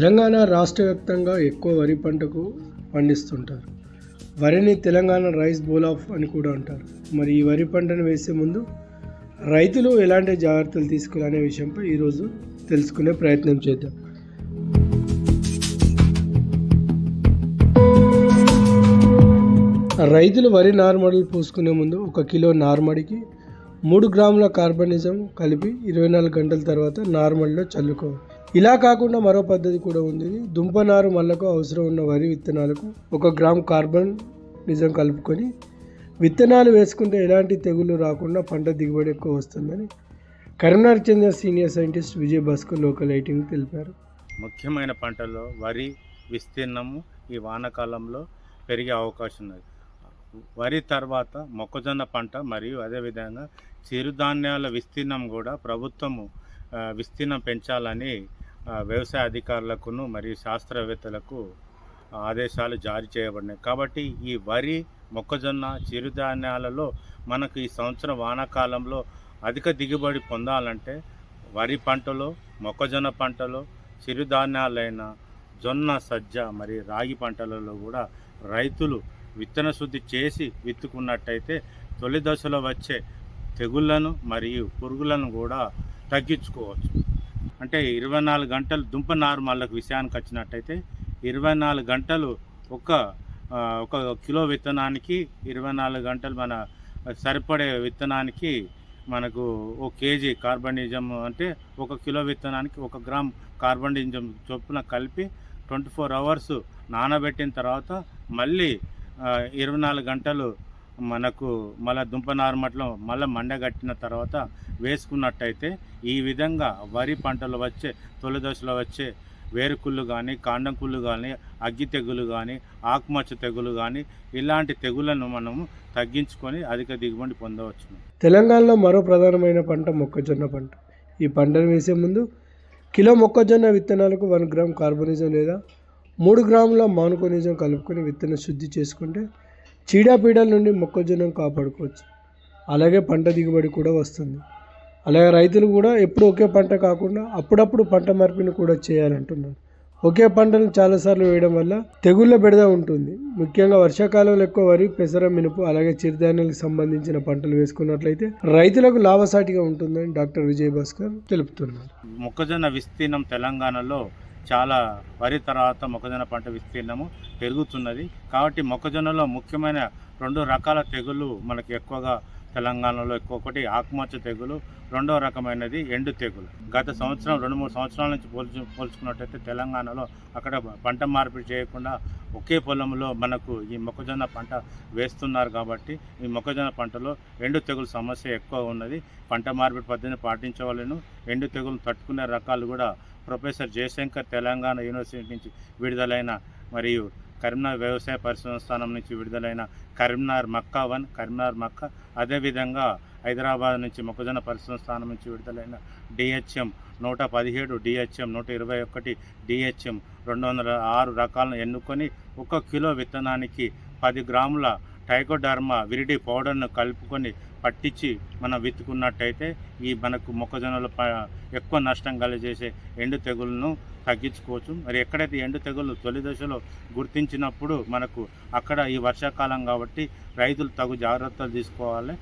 తెలంగాణ రాష్ట్ర వ్యాప్తంగా ఎక్కువ వరి పంటకు పండిస్తుంటారు. వరిని తెలంగాణ రైస్ బోల్ ఆఫ్ అని కూడా అంటారు. మరి ఈ వరి పంటను వేసే ముందు రైతులు ఎలాంటి జాగ్రత్తలు తీసుకోవాలనే విషయంపై ఈరోజు తెలుసుకునే ప్రయత్నం చేద్దాం. రైతులు వరి నార్మడలు పోసుకునే ముందు ఒక కిలో నార్మడికి మూడు గ్రాముల కార్బనిజం కలిపి ఇరవై నాలుగు గంటల తర్వాత నార్మల్లో చల్లుకోవాలి. ఇలా కాకుండా మరో పద్ధతి కూడా ఉంది. దుంప నారు మళ్ళకు అవసరం ఉన్న వరి విత్తనాలకు ఒక గ్రామ్ కార్బన్ నిజం కలుపుకొని విత్తనాలు వేసుకుంటే ఎలాంటి తెగులు రాకుండా పంట దిగుబడి ఎక్కువ వస్తుందని కరీంనగర్ చెందిన senior scientist Vijay Bhaskar local ఐటింగ్ తెలిపారు. ముఖ్యమైన పంటలో వరి విస్తీర్ణము ఈ వానాకాలంలో పెరిగే అవకాశం ఉన్నది. వరి తర్వాత మొక్కజొన్న పంట మరియు అదేవిధంగా చిరుధాన్యాల విస్తీర్ణం కూడా ప్రభుత్వము విస్తీర్ణం పెంచాలని వ్యవసాయ అధికారులకును మరియు శాస్త్రవేత్తలకు ఆదేశాలు జారీ చేయబడినాయి. కాబట్టి ఈ వరి మొక్కజొన్న చిరుధాన్యాలలో మనకు ఈ సంవత్సరం వానాకాలంలో అధిక దిగుబడి పొందాలంటే వరి పంటలో మొక్కజొన్న పంటలో చిరుధాన్యాలైన జొన్న సజ్జ మరి రాగి పంటలలో కూడా రైతులు విత్తన శుద్ధి చేసి విత్తుకున్నట్టయితే తొలి దశలో వచ్చే తెగుళ్ళను మరియు పురుగులను కూడా తగ్గించుకోవచ్చు. అంటే ఇరవై నాలుగు గంటలు దుంప నార్మల్లకు విషయానికి వచ్చినట్టయితే ఇరవై నాలుగు గంటలు ఒక ఒక కిలో విత్తనానికి ఇరవై నాలుగు గంటలు మన సరిపడే విత్తనానికి మనకు ఒక కేజీ కార్బనిజం అంటే ఒక కిలో విత్తనానికి ఒక గ్రామ్ కార్బనిజం చొప్పున కలిపి ట్వంటీ ఫోర్ అవర్స్ నానబెట్టిన తర్వాత మళ్ళీ ఇరవై నాలుగు గంటలు మనకు మళ్ళీ దుంప నార్మట్లో మళ్ళీ మండగట్టిన తర్వాత వేసుకున్నట్టయితే ఈ విధంగా వరి పంటలు వచ్చే తొలి దశలో వచ్చే వేరుకుళ్ళు కానీ కాండం కుళ్ళు కానీ అగ్గి తెగులు కానీ ఆకుమచ్చ తెగులు కానీ ఇలాంటి తెగులను మనము తగ్గించుకొని అధిక దిగుబడి పొందవచ్చు తెలంగాణలో మరో ప్రధానమైన పంట మొక్కజొన్న పంట. ఈ పంటను వేసే ముందు కిలో మొక్కజొన్న విత్తనాలకు వన్ గ్రామ్ కార్బనిజం లేదా మూడు గ్రాముల మానుకోనిజం కలుపుకొని విత్తన శుద్ధి చేసుకుంటే చీడపీడల నుండి మొక్కజొన్నను కాపాడుకోవచ్చు. అలాగే పంట దిగుబడి కూడా వస్తుంది. అలాగే రైతులు కూడా ఎప్పుడు ఒకే పంట కాకుండా అప్పుడప్పుడు పంట మార్పిడిని కూడా చేయాలంటున్నారు. ఒకే పంటను చాలాసార్లు వేయడం వల్ల తెగుళ్ళ బెడద ఉంటుంది. ముఖ్యంగా వర్షాకాలంలో ఎక్కువ వరి పెసర మినుపు అలాగే చిరుధాన్యాలకు సంబంధించిన పంటలు వేసుకున్నట్లయితే రైతులకు లాభసాటిగా ఉంటుందని డాక్టర్ విజయ్ భాస్కర్ తెలుపుతున్నారు. మొక్కజొన్న విస్తీర్ణం తెలంగాణలో చాలా వరి తర్వాత మొక్కజొన్న పంట విస్తీర్ణము పెరుగుతున్నది. కాబట్టి మొక్కజొన్నలో ముఖ్యమైన రెండు రకాల తెగులు మనకి ఎక్కువగా తెలంగాణలో ఎక్కువ ఒకటి ఆకుమచ్చ తెగులు రెండవ రకమైనది ఎండు తెగులు. గత సంవత్సరం రెండు మూడు సంవత్సరాల నుంచి పోల్చు పోల్చుకున్నట్టయితే తెలంగాణలో అక్కడ పంట మార్పిడి చేయకుండా ఒకే పొలంలో మనకు ఈ మొక్కజొన్న పంట వేస్తున్నారు కాబట్టి ఈ మొక్కజొన్న పంటలో ఎండు తెగులు సమస్య ఎక్కువ ఉన్నది. పంట మార్పిడి పద్ధతిని పాటించవలను. ఎండు తెగులు తట్టుకునే రకాలు కూడా ప్రొఫెసర్ జయశంకర్ తెలంగాణ యూనివర్సిటీ నుంచి విడుదలైన మరియు కరీంనగర్ వ్యవసాయ పరిశ్రమ స్థానం నుంచి విడుదలైన కరీంనగర్ మక్కా వన్ కరీంనగర్ మక్కా అదేవిధంగా హైదరాబాద్ నుంచి మొక్కజొన్న పరిశ్రమ స్థానం నుంచి విడుదలైన డిహెచ్ఎం నూట పదిహేడు డిహెచ్ఎం నూట ఇరవై ఒకటి డిహెచ్ఎం రెండు వందల ఆరు రకాలను ఎన్నుకొని ఒక కిలో విత్తనానికి పది గ్రాముల టైకోడర్మా విరిడి పౌడర్ను కలుపుకొని పట్టించి మనం విత్తుకున్నట్టయితే ఈ మనకు మొక్కజొన్నలు ప ఎక్కువ నష్టం కలిగజేసే ఎండు తెగులను తగ్గించుకోవచ్చు. మరి ఎక్కడైతే ఎండు తెగులు తొలి దశలో గుర్తించినప్పుడు మనకు అక్కడ ఈ వర్షాకాలం కాబట్టి రైతులు తగు జాగ్రత్తలు తీసుకోవాలి.